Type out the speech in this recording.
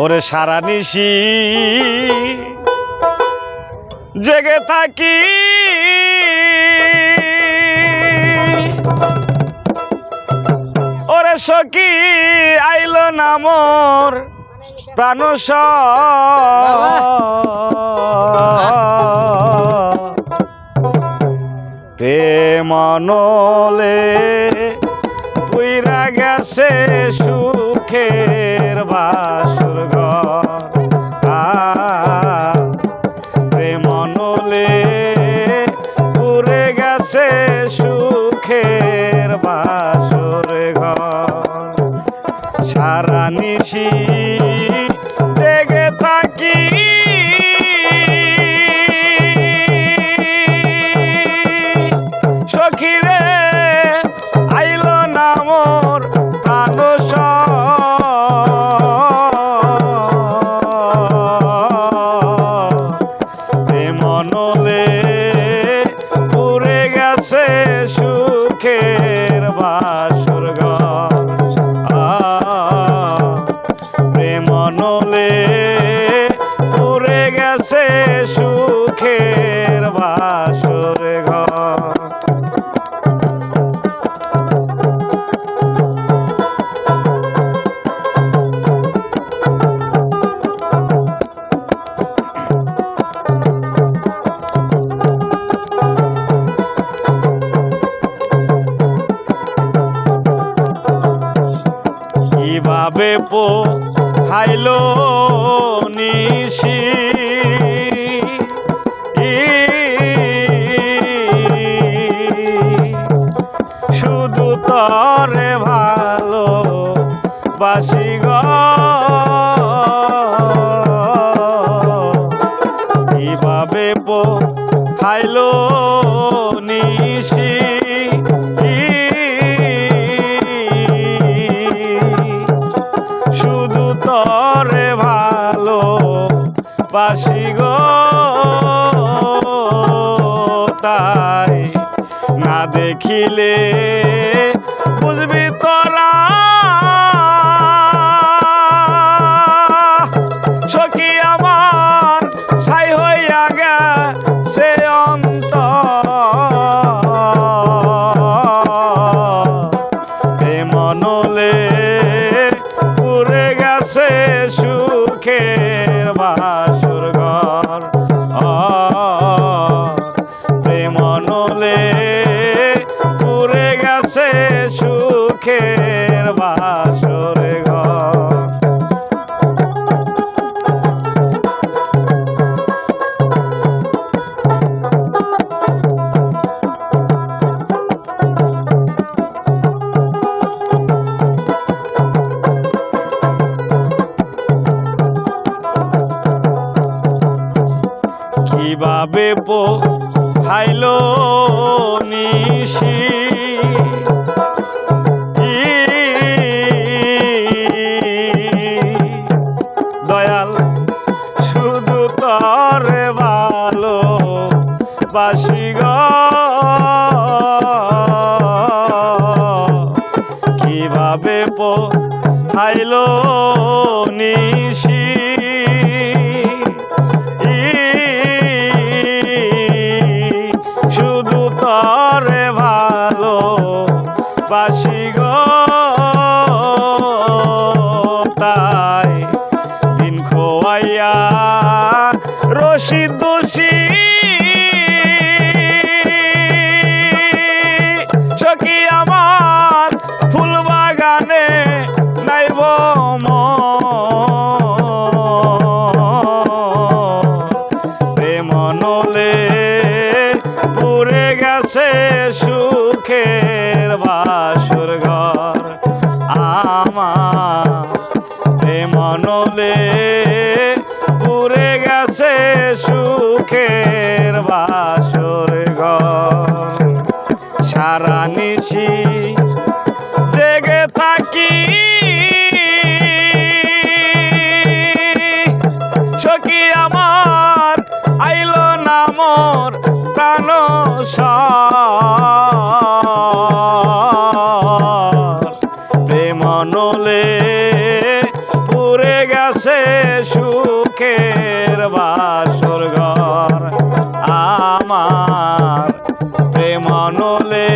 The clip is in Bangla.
ওরে সারা নিশি জেগে থাকি। ওরে সখী আইল না মোর প্রাণ প্রেমনলে পুইরা গেছে সুখের বাসুর ঘর। আ, প্রেমনলে পুরে গেছে সুখের বাসুর ঘর। সারা নিশি জেগে থাকি। সখিরে আইল না মোর প্রাণ গেছে সুখের বাসর প্রেমনলে পুরে গেছে সুখের বাসর কীভাবে পো হাইলো নিশি। শুধু তরে ভালো বাসি গ। কীভাবে পো হাইলো তরে ভালো বাসি গো। তাই না দেখিলে বুঝবি তোরা কীভাবে পো খাইলো নিশি? দয়াল শুধু তরে ভালো বাসি গ। কীভাবে পো খাইলো নিশি? বাসি গো। তাই দিন খোয়াইয়া রশি দোষী সুখের বাসর ঘর। সারা নিশি জেগে থাকি। সখী আমার আইল না আমার প্রেমনলে